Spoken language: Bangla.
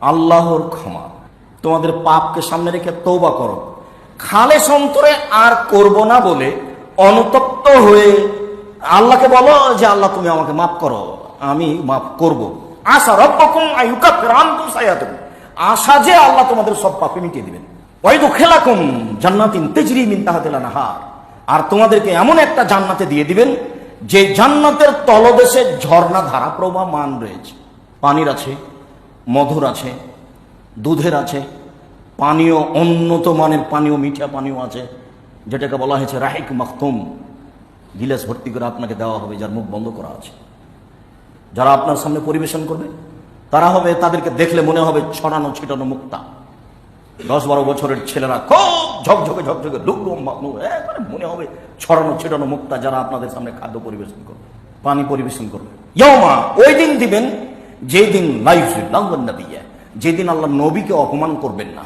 আল্লাহর ক্ষমা। তোমাদের পাপকে সামনে রেখে তৌবা করো। খালে সন্তরে আর করব না বলে অনুতপ্ত হয়ে আল্লাহকে বলো যে, আল্লাহ, তুমি আমাকে মাফ করো। আমি মাফ করব। আশা সায়াতুম আশা যে আল্লাহ তোমাদের সব পাপে মিটিয়ে দিবেন। ওয়াইদু খেলাকুম জান্নাতিন তেজরি মিন তাহাতিলা নাহার আর তোমাদেরকে এমন একটা জান্নাতে দিয়ে দিবেন, যে জান্নাতের তলদেশে ঝর্ণা ধারা প্রবাহ মান রয়েছে। পানির আছে? মধুর আছে, দুধের আছে, পানীয় উন্নত মানের পানীয়, মিঠা পানীয় আছে, যেটাকে বলা হয়েছে রাহিক মাখতুম। গিলাস ভর্তি করে আপনাকে দেওয়া হবে, যার মুখ বন্ধ করা আছে। যারা আপনার সামনে পরিবেশন করবে, তারা হবে, তাদেরকে দেখলে মনে হবে ছড়ানো, ছিটানো, মুক্তা। দশ বারো বছরের ছেলেরা খুব ঝকঝকে ঝকঝকে লুকলুম মনে হবে ছড়ানো, ছিটানো, মুক্তা যারা আপনাদের সামনে খাদ্য পরিবেশন করবে, পানি পরিবেশন করবে। ইয়মা ওই দিন দিবেন যেই লাইফ নবী যেদিন আল্লাহ নবীকে অপমান করবেন না